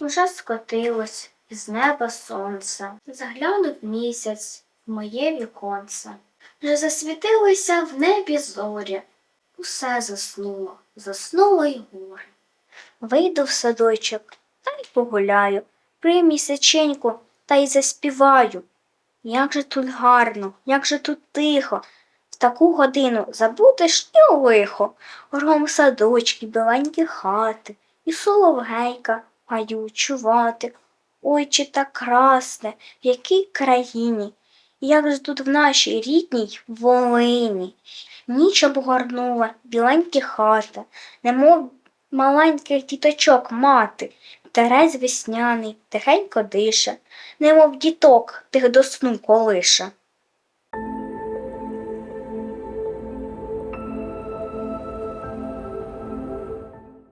Уже скотилось із неба сонце, заглянув місяць в моє віконце. Вже засвітилися в небі зорі. Усе заснуло, заснуло й горе. Вийду в садочок та й погуляю, при місяченьку та й заспіваю. Як же тут гарно, як же тут тихо. В таку годину забудеш і лихо. Кругом садочки, біленькі хати, і соловгейка гаю чувати. Ой, чи так красне, в якій країні, як же тут в нашій рідній Волині. Ніч обгорнула біленькі хати, немов маленьких діточок мати, Терець весняний тихенько дише, немов діток тих до сну колише.